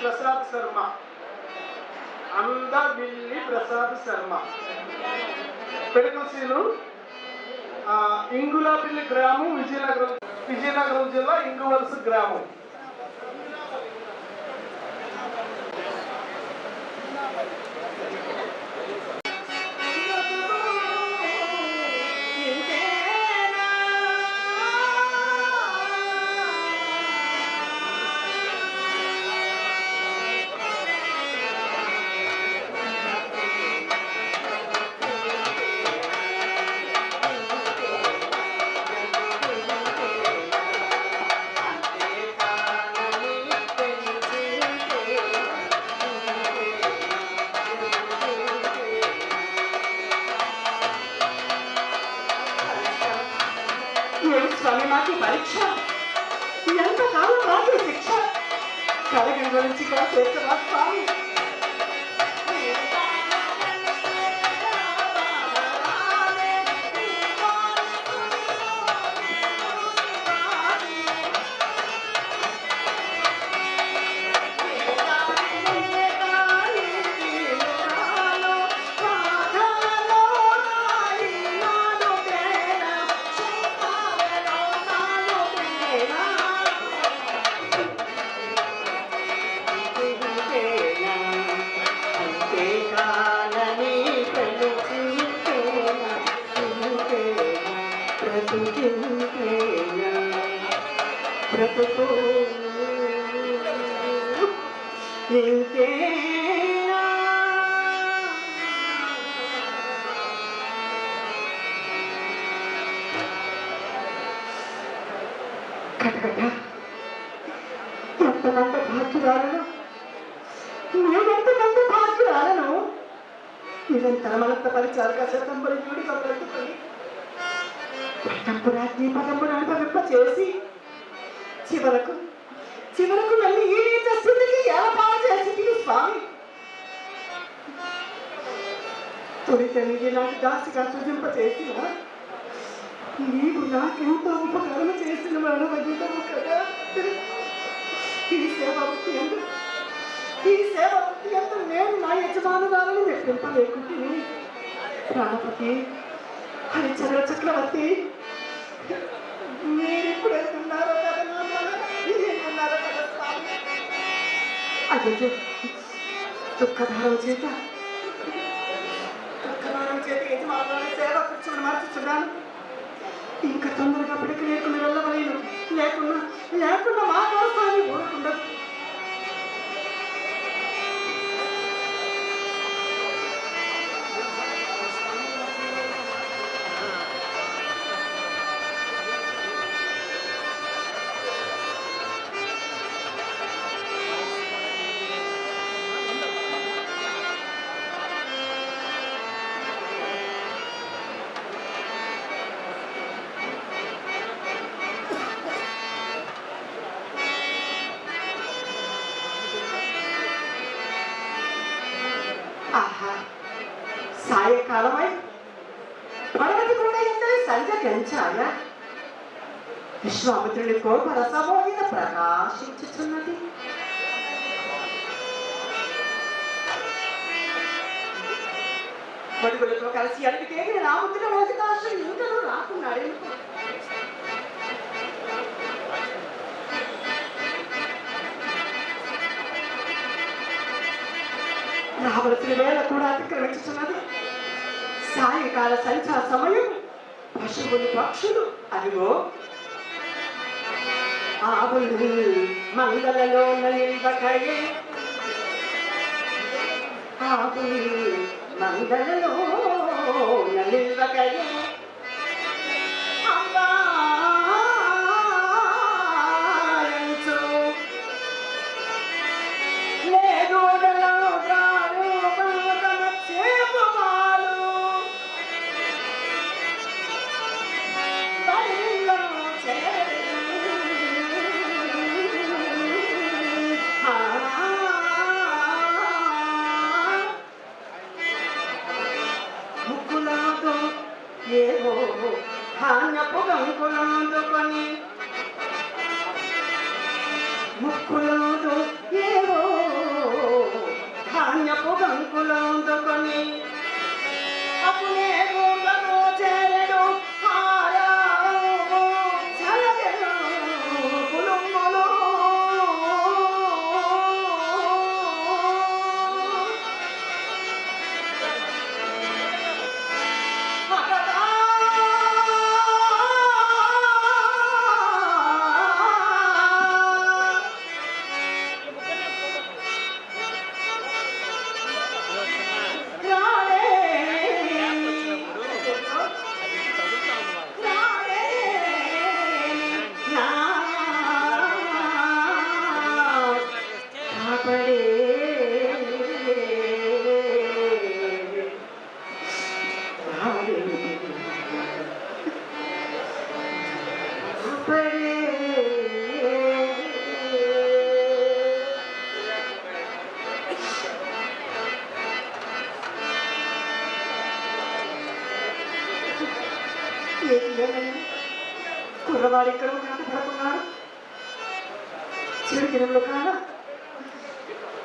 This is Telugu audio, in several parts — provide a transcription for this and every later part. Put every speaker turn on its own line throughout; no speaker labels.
ప్రసాద్ శర్మ అందవిల్లి ప్రసాద్ శర్మ పెడకసీలు ఆ, ఇంగులాపిల్లి గ్రామం విజయనగరం విజయనగరం జిల్లా ఇంగువలస గ్రామం
ఏమి స్వామి మాకు పరీక్ష. ఎంతకాలం మాకు శిక్ష. కలగిన గురించి చేస్తున్నా స్వామి. బ్రతుకు ఇంకేనా కటకట ఎంతమంది భాగ్యురాలను నేనెంతమంది భాగ్యురాలను నిరంతర మనంత పరిచారక శతంబరి జూడి పటంపురాజ్ఞి పదంపును అనుభవింప చేసి చివరకు చివరకు వెళ్ళి ఈ నీచ స్థితికి ఎలా పాలు చేసి స్వామి. తొలి తల్లి నాకు దాసిగా సృజింప చేసిన. నీవు నాకెంతో ఉపకారం చేసిన మరణమగితము కదా. ఈ సేవ ఈ సేవ ఎంత నేను నా యజమానురాలను మెప్పింపలేకుంటే ప్రాణపతి హరిచంద్ర చక్రవర్తి మీరిప్పుడు వెళ్తున్నారో కదా నాన్న? కదా స్వామి? అయ్యో దుఃఖభారం చేత దుఃఖభారం చేత యజమానురాలు సేవ కూర్చొని మార్చుచున్నాను ఇంకా తొందరగా పిడక లేకుండా వెళ్ళవలేను లేకున్నా లేకుండా మా స్వామి ఊరుకుండదు సాయంకాలమై పడవటి కూడా ఎందరి సంజ గంచాయ విశ్వామిత్రుని కోప రసమోహిత ప్రకాశించుచున్నది. మడుగులతో కలిసి అడిగితే రాముతుల రాముద్ర మోహితాశ్రం ఇంకను రాకున్నాడు రావలసిన వేళ కూడా అతిక్రమించుతున్నది సాయంకాల సంచార సమయం పశువులు పక్షులు అదిగో. ఆవులు మంగళలో నిల్వకయే ఆవులు మంగళలో నిల్వకయే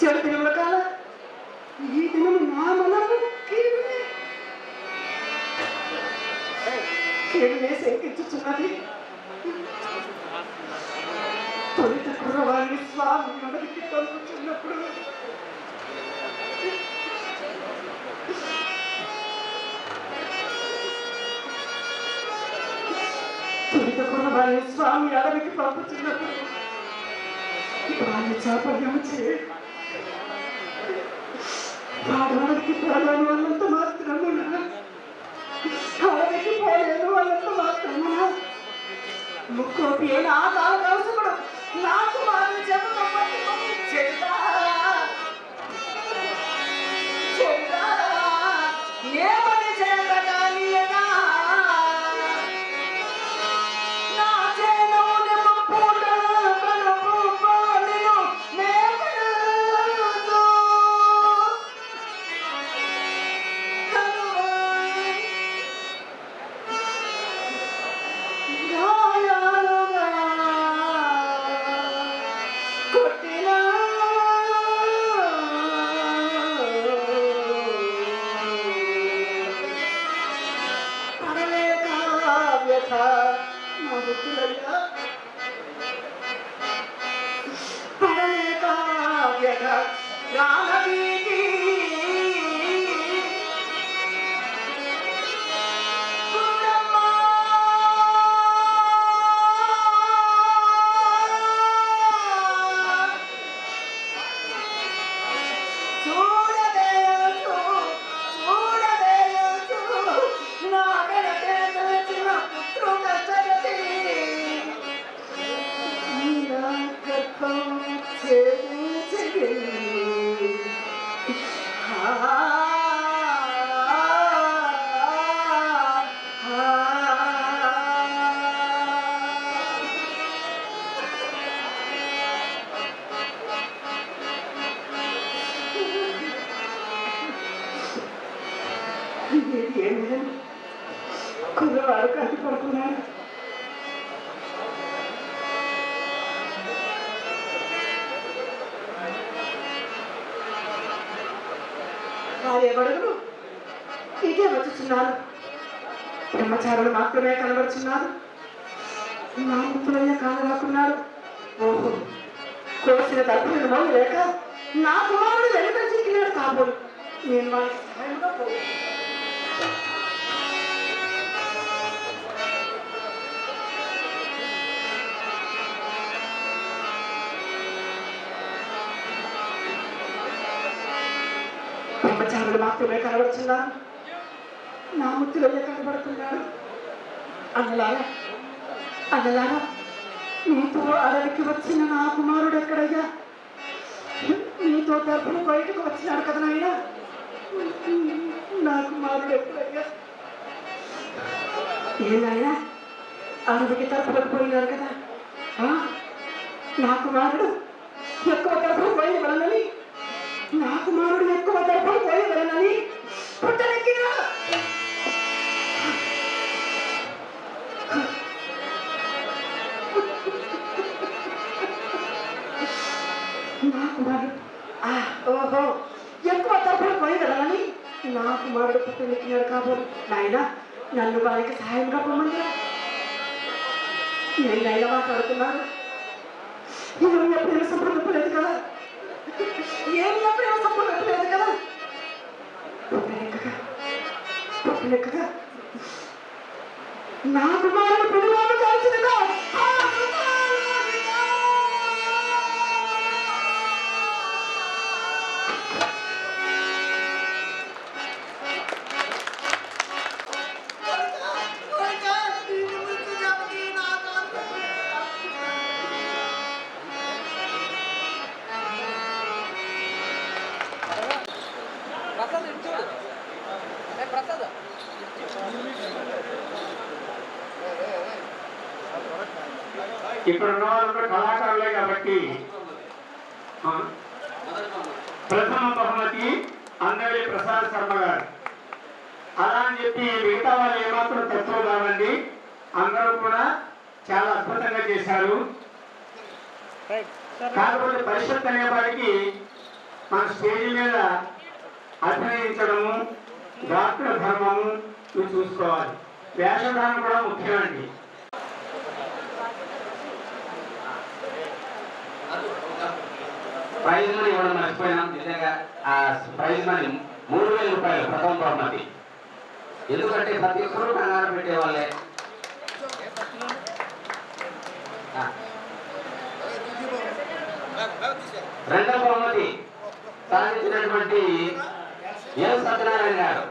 చివరి దినముల కాల ఈ దినము నా మనము కీడునే కీడునే శంకించుచున్నది తొలిత కుర్రవాడిని స్వామి మనకి పంపుతున్నప్పుడు తొలిత కుర్రవాడిని స్వామి అడవికి పంపుతున్నప్పుడు వాడిని చాపల్యం చే ఆడవాళ్ళకి పోలేని వాళ్ళంత మాత్రమున. ఆడవాళ్ళకి పోలేని వాళ్ళంత మాత్రమున. ముక్కోపి నా కాల కలుసుకుడు నాకు మాత్రం చెప్పడం చెడుతా చెడుతా నీరా గర్భం ఇదే బ్రహ్మచారులు మాత్రమే కనబడుచున్నారు నా ముత్తులయ్య కానరాకున్నాడు ఓహో కోసిన తప్పులను మోయి లేక నా కుమారుడు వెనుక చిక్కినాడు కాబోలు. నేను వారికి సహాయంగా పోయి బ్రహ్మచారులు మాత్రమే కనబడుతున్నారు నా ముత్తులయ్య కనబడుతున్నాడు అన్నలారా అన్నలారా నీతో అడవికి వచ్చిన నా కుమారుడు ఎక్కడయ్యా? నీతో తరపున బయటకు వచ్చినాడు కదా నాయనా? నా కుమారుడు ఎక్కడయ్యా? ఏనాయనా అడవికి తరపునకు పోయినారు కదా? నా కుమారుడు ఎక్కువ తరపున పోయిన వలనని నా కుమారుడు ఎక్కువ తరపున పోయిన వలనని పుట్టనెక్కినా? కుమారుడు పుట్టినెక్కినాడు కాబోలు. నాయన నన్ను వారికి సహాయంగా పొమ్మని. నేను నాయన మాట్లాడుతున్నాను. నువ్వు ఎప్పుడైనా సంప్రదింపలేదు కదా? ఏం ఎప్పుడైనా సంప్రదింపలేదు కదా? పుట్టినెక్కగా పుట్టినెక్కగా నా కుమారుడు పిల్లవాడు కాల్చినగా
ఇక్కడ ఉన్న కూడా కళాకారులే కాబట్టి. ప్రథమ బహుమతి అందరి ప్రసాద్ శర్మ గారు. అలా అని చెప్పి మిగతా వాళ్ళు ఏమాత్రం తక్కువ కావండి. అందరూ కూడా చాలా అద్భుతంగా చేశారు. కాకపోతే పరిషత్ అనేవాడికి మన స్టేజ్ మీద అభినయించడము డాక్టర్ ధర్మము చూసుకోవాలి. వేషధారం కూడా ముఖ్యమండి.
ప్రైజ్ మనీ ఇవ్వడం మర్చిపోయినాం. నిజంగా ఆ ప్రైజ్ మనీ మూడు వేల రూపాయలు ప్రథమ బహుమతి. ఎందుకంటే ప్రతి ఒక్కరూ కంగారు పెట్టేవాళ్ళే. రెండవ బహుమతి సాధించినటువంటి ఎల్ సత్యనారాయణ గారు.